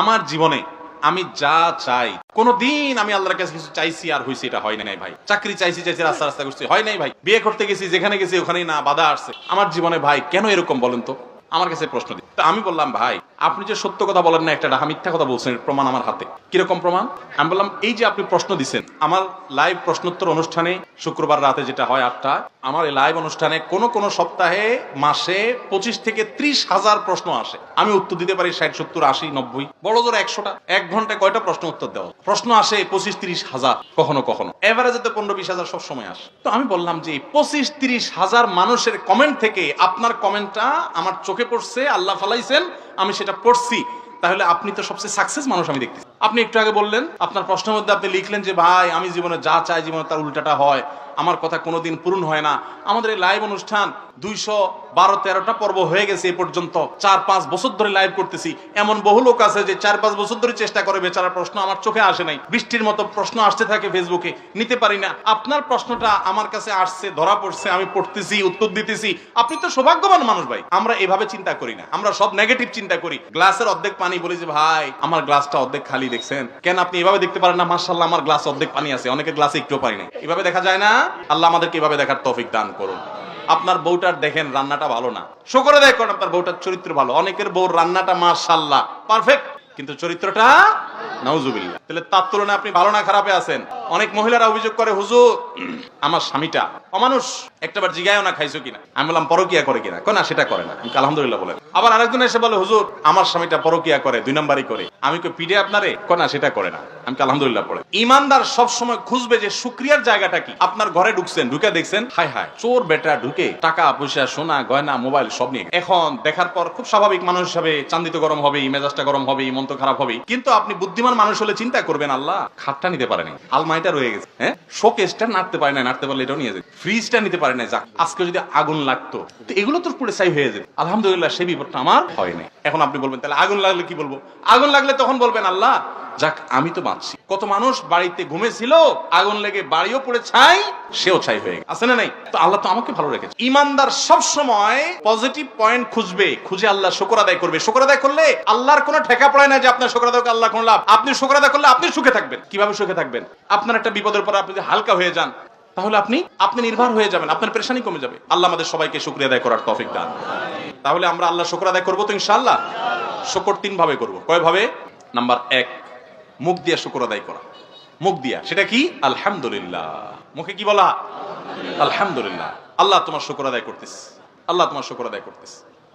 আমার জীবনে আমি যা চাই। কোনদিন আমি আল্লাহর কাছে কিছু চাইছি আর হইছে, এটা হয় নাই ভাই। চাকরি চাইছি চাইছি, রাস্তা রাস্তা করছি, হয় নাই ভাই। বিয়ে করতে গেছি, যেখানে গেছি, ওখানেই না, বাধা আসছে। আমার জীবনে ভাই, কেন এরকম বলেন তো? আমার কাছে প্রশ্ন দিই। তা আমি বললাম, ভাই, আপনি যে সত্য কথা বলেন না, একটা মিথ্যা কথা বলছেন প্রমাণ আমার হাতে। কীরকম প্রমাণ? আমি বললাম, এই যে আপনি প্রশ্ন দিচ্ছেন আমার লাইভ প্রশ্নোত্তর অনুষ্ঠানে শুক্রবার রাতে যেটা হয় আটটা, আমার এই লাইভ অনুষ্ঠানে কোন কোন সপ্তাহে মাসে পঁচিশ থেকে ত্রিশ হাজার প্রশ্ন আসে। আমি উত্তর দিতে পারি ষাট, সত্তর, আশি, নব্বই, বড় জোর একশোটা। এক ঘন্টায় কয়টা প্রশ্ন উত্তর দেওয়া প্রশ্ন আসে পঁচিশ, তিরিশ হাজার, কখনো কখনো। এভারেজে তো পনেরো, বিশ হাজার সবসময় আসে। তো আমি বললাম যে পঁচিশ, তিরিশ হাজার মানুষের কমেন্ট থেকে আপনার কমেন্টটা আমার চোখে পড়ছে আল্লাহ ফালাইছেন আমি সেটা পড়ছি। তাহলে আপনি তো সবচেয়ে সাকসেস মানুষ আমি দেখতেছি। আপনি একটু আগে বললেন, আপনার প্রশ্নের মধ্যে আপনি লিখলেন যে, ভাই, আমি জীবনে যা চাই জীবনে তার উল্টাটা হয়। আমার কথা কোনোদিন পূরণ হয় না। আমাদের এই লাইভ অনুষ্ঠান দুইশো বারো তেরোটা পর্ব হয়ে গেছে এ পর্যন্ত। চার পাঁচ বছর ধরে লাইভ করতেছি। এমন বহু লোক আছে যে, চার পাঁচ বছর ধরে চেষ্টা করে বেচারা প্রশ্ন আমার চোখে আসে নাই। বৃষ্টির মতো প্রশ্ন আসতে থাকে ফেসবুকে নিতে পারি না। আপনার প্রশ্নটা আমার কাছে আসছে, ধরা পড়ছে, আমি পড়তেছি, উত্তর দিতেছি। আপনি তো সৌভাগ্যবান মানুষ ভাই। আমরা এভাবে চিন্তা করি না। আমরা সব নেগেটিভ চিন্তা করি। গ্লাসের অর্ধেক পানি বলি যে, ভাই, আমার গ্লাসটা অর্ধেক খালি দেখছেন? কেন আপনি এভাবে দেখতে পারেন না? মার্শাল্লাহ আমার গ্লাস অর্ধেক পানি আছে অনেকের গ্লাসে একটু পানি নেই। এভাবে দেখা যায় না? আল্লাহ আমাদেরকে এভাবে দেখার তৌফিক দান করুন। আপনার বউটার দেখেন, রান্নাটা ভালো না। শুকরে দেখুন আপনার বউটার চরিত্র ভালো। অনেকের বউর রান্নাটা মার্শাল্লাহ পারফেক্ট কিন্তু চরিত্রটা নাউজুবিল্লাহ। তাহলে তার তুলনায় আপনি ভালো না খারাপে আছেন? অনেক মহিলারা অভিযোগ করে, হুজুর, আমার স্বামীটা অমানুষ। একটাবার জিগায়ও না খাইছো কিনা? আমি বললাম, পরকিয়া করে কিনা? না, সেটা করে না। আলহামদুলিল্লাহ বলেন আবার আরেকজন এসে বলে, হুজুর, আমার স্বামীটা পরকিয়া করে, দুই নাম্বারই করে। আমি কই পিডে আপনারে? কই না, সেটা করে না। আমি আলহামদুলিল্লাহ পড়ে। ইমানদার সব সময় খুঁজবে যে শুক্রিয়ার জায়গাটা কি। আপনার ঘরে ঢুকছেন, ঢুকে দেখছেন হাই হাই চোর বেটা ঢুকে টাকা, পয়সা, সোনা, গয়না, মোবাইল, সব নিয়ে এখন দেখার পর খুব স্বাভাবিক মানুষ হিসাবে চান্দিত গরম হবে মেজাজটা গরম হবে মন তো খারাপ হবে কিন্তু আপনি বুদ্ধিমান মানুষ হলে চিন্তা করবেন, আল্লাহ, খাটটা নিতে পারেনি আলমারিটা রয়ে গেছে হ্যাঁ? শোকেসটা নাড়তে পারে না নাড়তে পারলে এটাও নিয়ে যায়। ফ্রিজটা নিতে পারে না যাক আজকে যদি আগুন লাগতো, তো এগুলো তো পুরো সাই হয়ে যাবে। আলহামদুলিল্লাহ, সেই বিপদটা আমার হয় নাই। এখন আপনি বলবেন, তাহলে আগুন লাগলে কি বলব? আগুন লাগলে তখন বলবেন, আল্লাহ, যাক, আমি তো বাঁচছি। কত মানুষ বাড়িতে ঘুমেছিল, আগুন লেগে বাড়িও পড়ে ছাই, সেও ছাই হয়ে গেছে। আছে না নাই? তো আল্লাহ তো আমাকে ভালো রেখেছে। ইমানদার সব সময় পজিটিভ পয়েন্ট খুঁজবে, খুঁজে আল্লাহ শুকর আদায় করবে। শুকর আদায় করলে আল্লাহর কোনো ঠেকা পড়ে না যে আপনার শুকর আদায় আল্লাহ কোন লাভ। আপনি শুকর আদায় করলে আপনি সুখে থাকবেন। কীভাবে সুখে থাকবেন? আপনার একটা বিপদের পর আপনি হালকা হয়ে যান, তাহলে আপনি আপনি নির্ভর হয়ে যাবেন, আপনার পেরেশানি কমে যাবে। আল্লাহ আমাদের সবাইকে শুক্রিয়া আদায় করার তৌফিক দান তাহলে আমরা আল্লাহ শুকর আদায় করব তো ইনশাল্লাহ শুকর তিন ভাবে করব। কয় ভাবে? নাম্বার এক, মুখ দিয়া শুকর আদায় করা। মুখ দিয়া। সেটা কি? আলহামদুলিল্লাহ। মুখে কি বলা? আলহামদুলিল্লাহ। আল্লাহ তোমার শুকর আদায় করতেছ। আল্লাহ তোমার শুকর আদায় করতেছ।